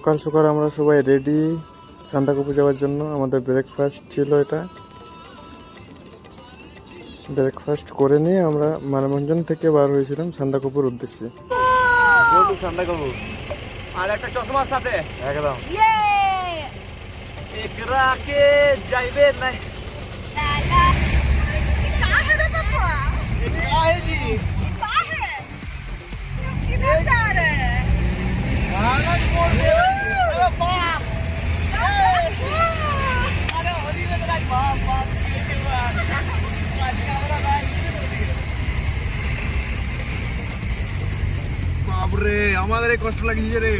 সকাল সকাল আমরা সবাই রেডি সান্তাকুপু যাওয়ার জন্য আমাদের ব্রেকফাস্ট ছিল এটা ব্রেকফাস্ট করে নিয়ে আমরা মানভঞ্জন থেকে বার হয়েছিলাম সান্তাকুপুর উদ্দেশ্যে গো টু সান্দাকবু আর একটা চশমার সাথে একদম একরা কে যাইবে নাই काहे जी आनंद বাপরে আমাদের কষ্ট লাগিয়েছে রে।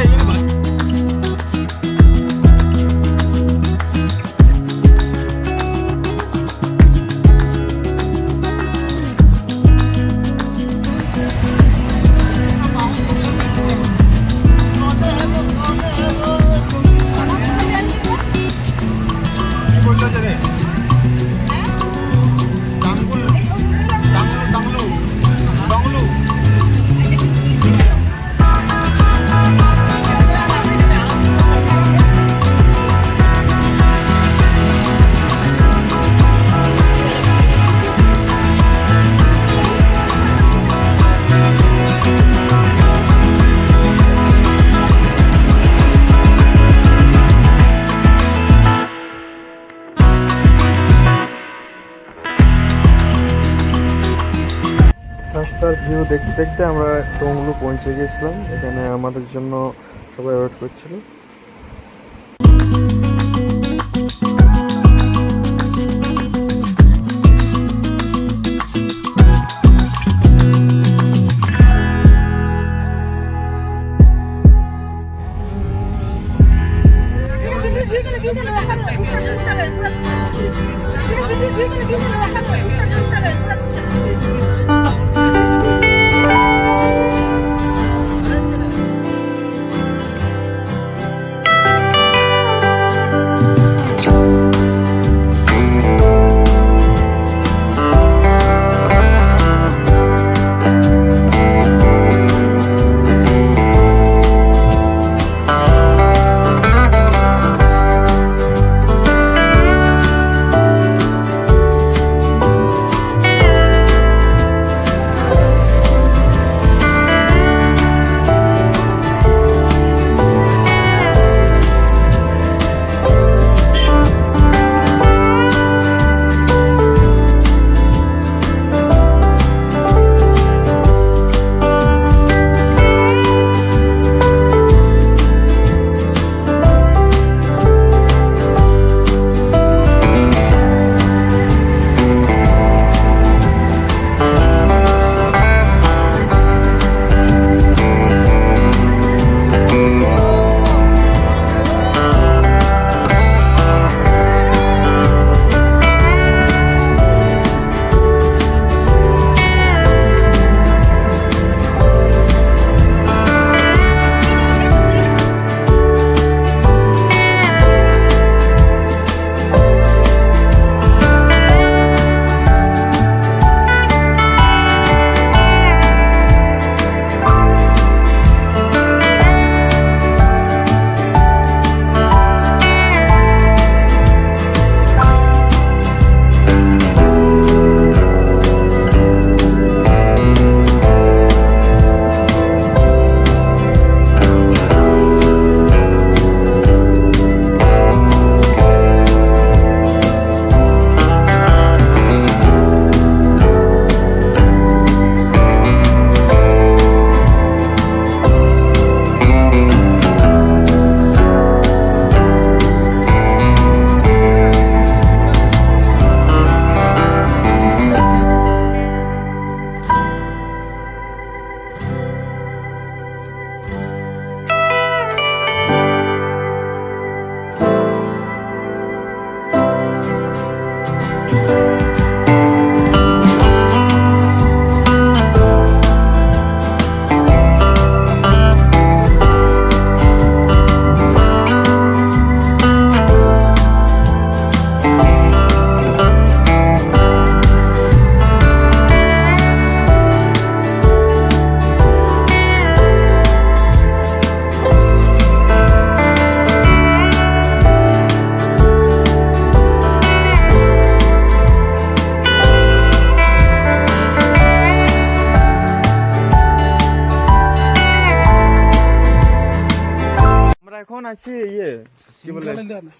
Hey, দেখতে আমরা টংলু পৌঁছে গিয়েছিলাম। এখানে আমাদের জন্য সবাই ওয়েট করছিল।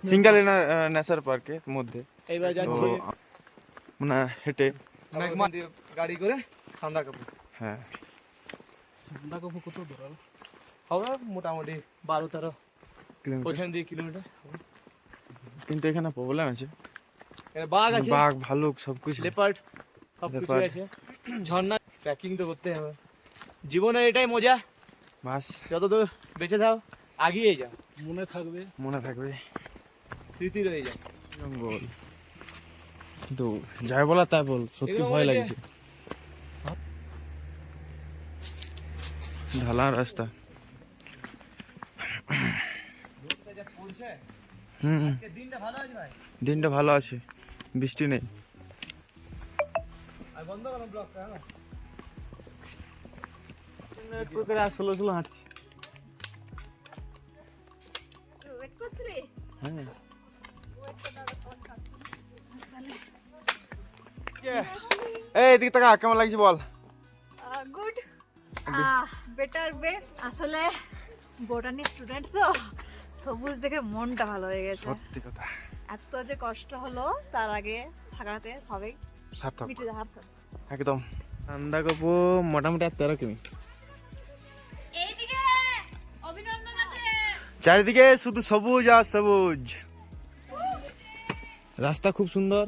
সিঙ্গেল নেচার পার্কের মধ্যে। এইবার যাচ্ছি। মানে হেঁটে। গাড়ি করে সান্দা কাপড় হ্যাঁ। সান্দা কাপু কত দূর হবে? মোটামুটি বারো তেরো। কিলোমিটার। ওইখান দিয়ে কিলোমিটার কিন্তু এখানে প্রবলেম আছে। বাঘ আছে। বাঘ ভালুক সবকিছু। লেপার্ড সব কিছু আছে। ঝর্ণা ট্রেকিং তো করতে হবে। জীবনের এটাই মজা। বাস। যত দূর বেঁচে থাও আগিয়ে যাও। মনে থাকবে। মনে থাকবে। স্মৃতি রয়ে যাও জঙ্গল। কিন্তু যাই বলা তাই বল সত্যি ভয় লাগছে। ঢালা রাস্তা। হুম। দিনটা ভালো আছে বৃষ্টি নেই। হ্যাঁ। হাঁটছি হ্যাঁ। এই এদিকে টাকা কেমন লাগছে বল? গুড বেটার বেস আসলে বোটানি স্টুডেন্ট তো সবুজ দেখে মনটা ভালো হয়ে গেছে। সত্যি কথা। এত যে কষ্ট হলো তার আগে থাকাতে সবাই সার্থক। মিটে হাত একদম। ঠান্ডা কাপু মোটামুটি আর তেরো কিমি। এইদিকে অভিনন্দন আছে। চারিদিকে শুধু সবুজ আর সবুজ। রাস্তা খুব সুন্দর।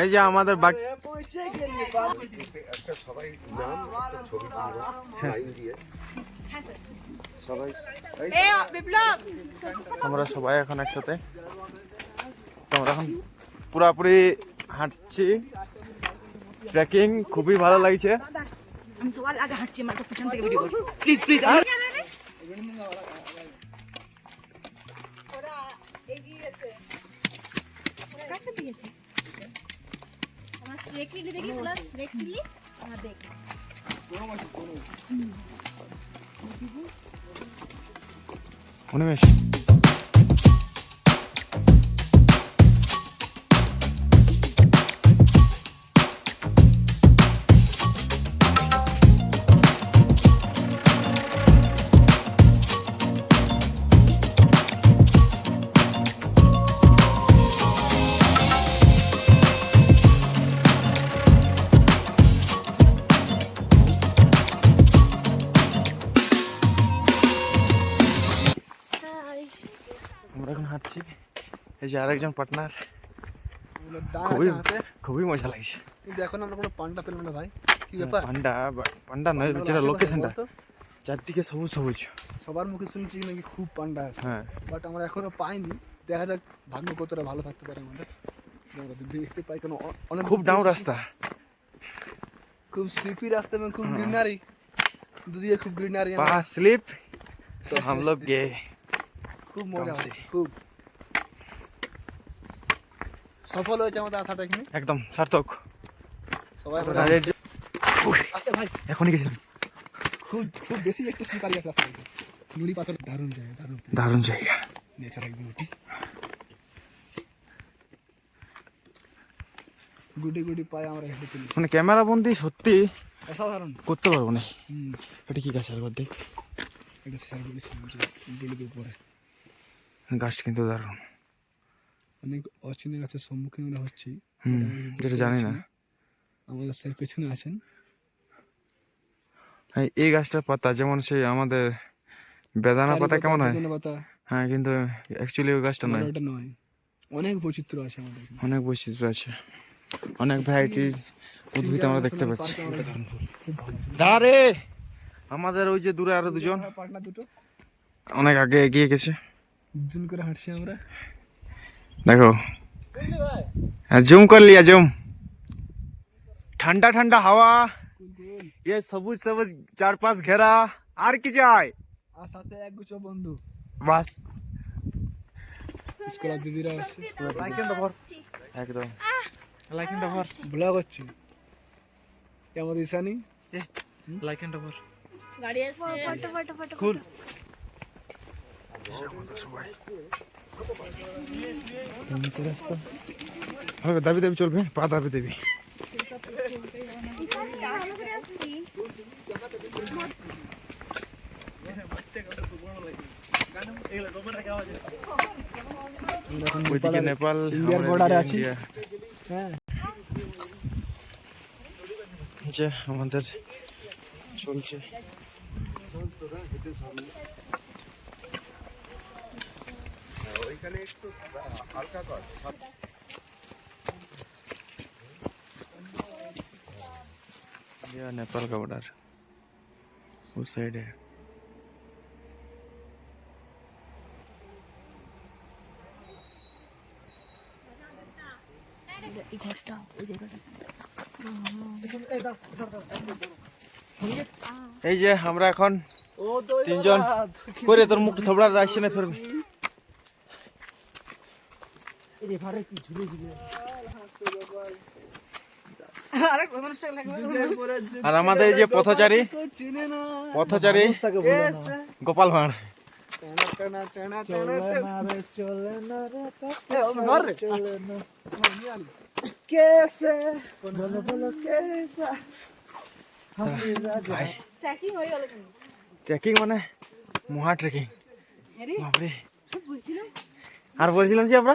এই যে আমাদের বাক হ্যাঁ আমরা সবাই এখন একসাথে। তো আমরা এখন পুরাপুরি হাঁটছি। ট্রেকিং খুবই ভালো লাগছে। আমি সবার আগে হাঁটছি আমার পিছন থেকে ভিডিও করি প্লিজ প্লিজ ওরা এগিয়েছে ওরা কাছে দিয়েছে। স্নেক চিলি দেখি তোরা স্নেক চিলি আমার দেখ। অনিমেষ হাঁটছি এই যে আরেকজন পার্টনার খুবই খুবই মজা লাগছে। কিন্তু এখন আমরা কোনো পান্ডা পেলাম না ভাই। কি ব্যাপার? পান্ডা পান্ডা নয় যেটা লোকেশনটা চারদিকে সবুজ সবুজ। সবার মুখে শুনছি নাকি খুব পান্ডা আছে। হ্যাঁ। বাট আমরা এখনও পাইনি। দেখা যাক ভাগ্য কতটা ভালো থাকতে পারে আমাদের। আমরা দেখতে পাই কোনো অনেক খুব ডাউন রাস্তা। খুব স্লিপি রাস্তা এবং খুব গ্রিনারি দুদিকে খুব গ্রিনারি পা স্লিপ তো হাম লোগ গে খুব মজা খুব। সফল হয়েছে আমাদের আশাটা এখানে একদম সার্থক। সবাই আসতে ভাই। এখনই গেছিলাম। খুব খুব বেশি একটু শিকারি আছে আসতে নুড়ি পাথর দারুণ জায়গা দারুণ। দারুণ জায়গা। ন্যাচারাল বিউটি গুটি গুটি পায়ে আমরা হেঁটে চলি মানে ক্যামেরা বন্দি সত্যি অসাধারণ। করতে পারব না। এটা কি গাছ আর দেখ? এটা স্যার বলেছিলাম যে উপরে। গাছটা কিন্তু দারুণ। অনেক অচেনা গাছের সম্মুখীন আমরা হচ্ছি। যেটা জানি না। আমাদের স্যার পেছনে আছেন। হ্যাঁ এই গাছটার পাতা যেমন সেই আমাদের বেদানা পাতা কেমন হয়? পাতা। হ্যাঁ কিন্তু অ্যাকচুয়ালি ওই গাছটা নয়। ওটা নয়। অনেক বৈচিত্র্য আছে আমাদের অনেক বৈচিত্র্য আছে। অনেক ভ্যারাইটির উদ্ভিদ আমরা দেখতে পাচ্ছি। দাঁড়ে আমাদের ওই যে দূরে আরও দুজন। অনেক আগে এগিয়ে গেছে। দুজন করে হাঁটছি আমরা। দেখো। জুম হ্যাঁ, কর লিয়া জুম ঠান্ডা ঠান্ডা হাওয়া। এ সবুজ সবুজ চারপাশ ঘেরা। আর কি চাই? আর সাথে এক গুছো বন্ধু। বাস। লাইক এন্ড একদম। লাইক এন্ড ভর ব্লগ হচ্ছে। কেমন ইসানি লাইক এন্ড ভর গাড়ি আসছে। ফটো ফটো ফটো খুল হবে দাবি দাবি চলবে পা দাবি দেবি। নেপাল ইন্ডিয়ার এ এদিকে আছি। ইন্ডিয়া। হ্যাঁ যে আমাদের চলছে ये नेपाल का बॉर्डर उस साइड है এই যে আমরা এখন তিনজন করে তোর মুখ থবড়া আসছে না ফেরবে আর আমাদের যে পথচারী পথচারী গোপাল ভাঁড়। ট্রেকিং মানে মহা ট্রেকিং বাপরে। আর বলছিলাম যে আমরা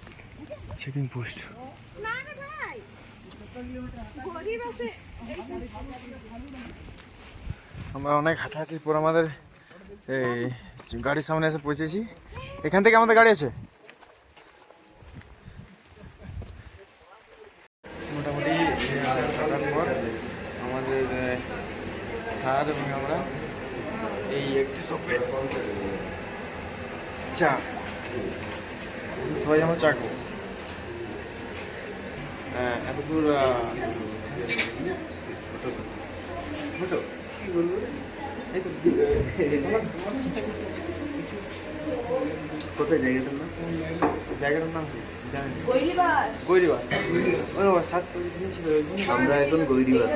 চেকিং পোস্ট আমরা অনেক হাঁটাহাঁটির পর আমাদের এই গাড়ির সামনে এসে পৌঁছেছি। এখান থেকে আমাদের গাড়ি আছে? মোটামুটি হাঁটার পর আমাদের সার এবং আমরা এই একটি শপে চা। সবাই আমরা চা খাব। আহ, এত দূর আহ, কোথায় জায়গাটার নাম? জায়গাটার নাম আমরা এখন গৈরিবাস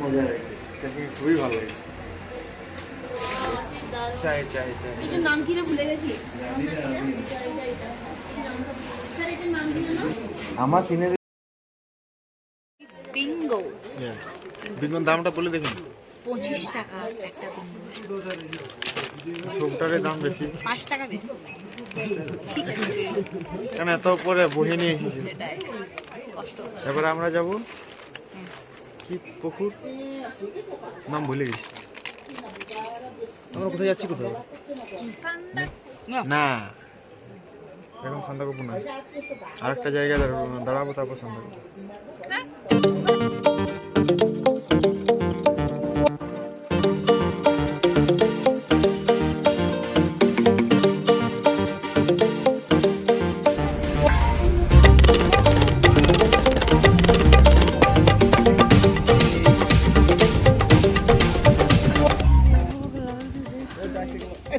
মজা লাগছে। খুবই ভালো লাগে চাই চাই চাই। নাম কি ভুলে গেছি? আমার সিনারি বিঙ্গো বিন্দুর দামটা বলে দেখুন। পঁচিশ টাকা একটা বিঙ্গো সবটারের দাম বেশি। পাঁচ টাকা বেশি। কেন এত পরে বহে নিয়ে এসেছি? এবার আমরা যাব কি পুকুর? নাম ভুলে গেছি। আমরা কোথায় যাচ্ছি কোথায়? না। এখন সান্দাকপু না। আরেকটা জায়গায় দাঁড়াবো দাঁড়াবো তারপর সান্দাকপু।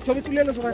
ছবি তুলে এলো সবাই।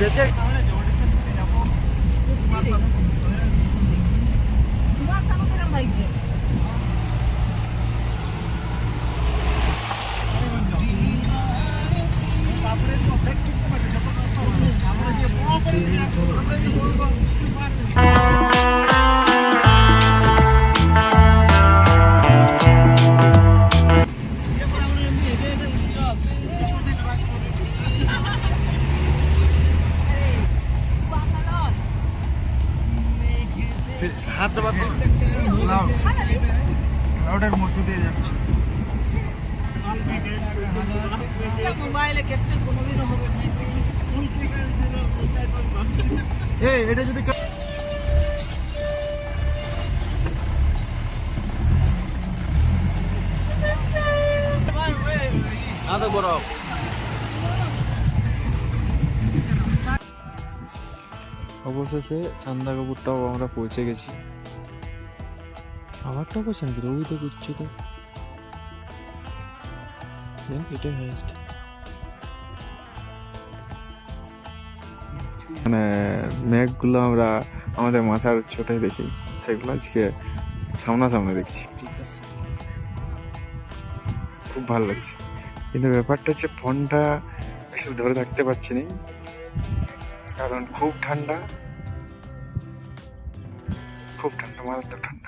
出て。দেবার ক্লাউড ক্লাউডের মধ্য দিয়ে যাচ্ছে। মোবাইলে এই এটা যদি আদা বরফ। অবশেষে সান্দাকপুরটাও আমরা পৌঁছে গেছি। আবারটাও করছেন কি ওই তো। করছে তো এটাই হাইস্ট মানে মেঘগুলো আমরা আমাদের মাথার উচ্চতায় দেখি সেগুলো আজকে সামনাসামনি দেখছি। ঠিক আছে। খুব ভালো লাগছে। কিন্তু ব্যাপারটা হচ্ছে ফোনটা একটু ধরে থাকতে পারছি না কারণ খুব ঠান্ডা। খুব ঠান্ডা মারাত্মক ঠান্ডা